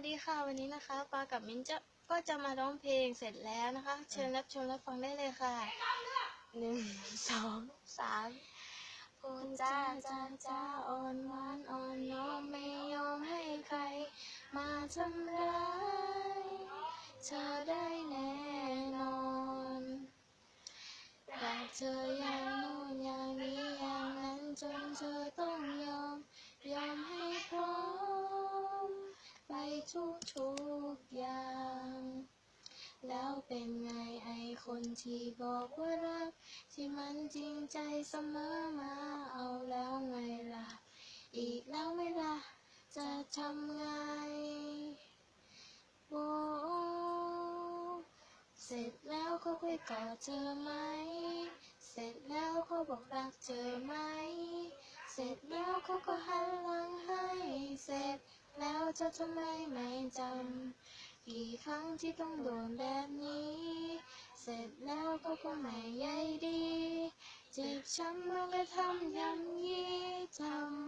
วัสดีค่ะวันนี้นะคะปากับมิ้นจะก็จะมาร้องเพลงเสร็จแล้วนะคะ เชิญรับชมรับฟังได้เลยค่ะหนึ่งสองสามพูดจ้าจ้าจ้าอ่อนหวานอ่อนน้อมไม่ยอมให้ใคร มาทำร้ายเธอได้แน่นอนรักเธออย่างนู้นอย่างนี้อย่างนั้นจนเธอต้องยอม ยอมให้พร้อม ทุกทุกอย่าง แล้วเป็นไงไอคนที่บอกว่ารัก ที่มันจริงใจเสมอมาเอาแล้วไงล่ะ อีกแล้วไม่ล่ะ จะทำไงโอ้เสร็จแล้วเขาคุยกอดเธอไหม เสร็จแล้วเขาบอกรักเธอไหม เสร็จแล้วเขาก็หันหลังให้เสร็จแล้ว จะทำไมไม่จำ กี่ครั้งที่ต้องโดนแบบนี้ เสร็จแล้วเขาก็ไม่ใยดี เจ็บช้ำมันก็ทำย่างนี้ทำ